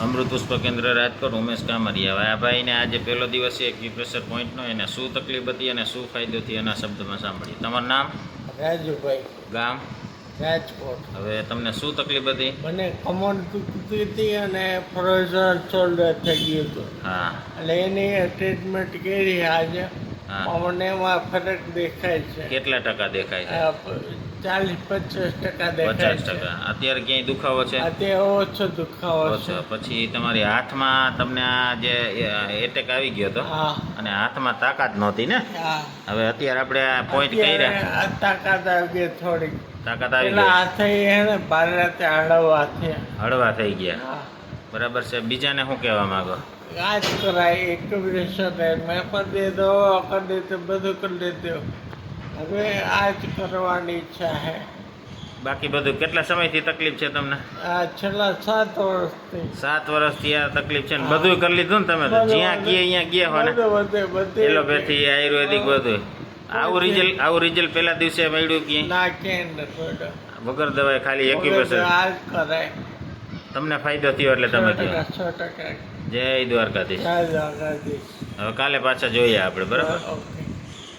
અમૃત પુષ્પ કેન્દ્ર રાજકોટ ઉમેશ કામરિયા. આ ભાઈને આજે પહેલો દિવસ એક એક્યુપ્રેશર પોઈન્ટનો એને શું તકલીફ હતી અને શું ફાયદો થયો એના શબ્દમાં સાંભળીએ તમારું નામ? રાજુભાઈ. ગામ? રાજકોટ. હવે તમને શું તકલીફ હતી? મને કમર દુખતી હતી અને ફ્રોઝન શોલ્ડર થઈ ગયું હતું. હા. એટલે એની ટ્રીટમેન્ટ કરી આજે. મને ફરક દેખાય છે. કેટલા ટકા દેખાય છે? ચાલીસ પચાસ ટકા દેખાય પચાસ ટકા. અત્યારે ક્યાંય દુખાવો છે? અત્યારે ઓછો દુખાવો છે. પછી તમારી હાથમાં તમને આ જે એટેક આવી ગયો હતો અને હાથમાં તાકાત નહોતી ને? હવે અત્યારે આપણે આ પોઈન્ટ કર્યા. તાકાત આવી ગઈ થોડીક. તાકાત આવી ગઈ. હાથે એને ભારે રાતે હળવા થયા હળવા થઈ ગયા. બરાબર છે. બીજાને શું કહેવા માંગો? આ જ કરાય એક મેં કરી દો કરી દીધું બધું કરી દેતો હવે આ જ કરવાની ઈચ્છા છે. બાકી બધું કેટલા સમયથી તકલીફ છે તમને? આ છેલ્લા સાત વર્ષથી. સાત વર્ષથી આ તકલીફ છે ને? બધું કરી લીધું ને તમે તો? જ્યાં ગયે અહીંયા ગયા હો ને? એલોપેથી આયુર્વેદિક બધું આવું રિઝલ્ટ આવું રિઝલ્ટ પહેલા દિવસે મળ્યું કે ના નથી વગર દવાએ ખાલી એક્યુપ્રેશર આ જ કરાય. તમને ફાયદો થયો એટલે તમે જય દ્વારકાધીશ. હવે કાલે પાછા જોઈએ આપણે બરાબર?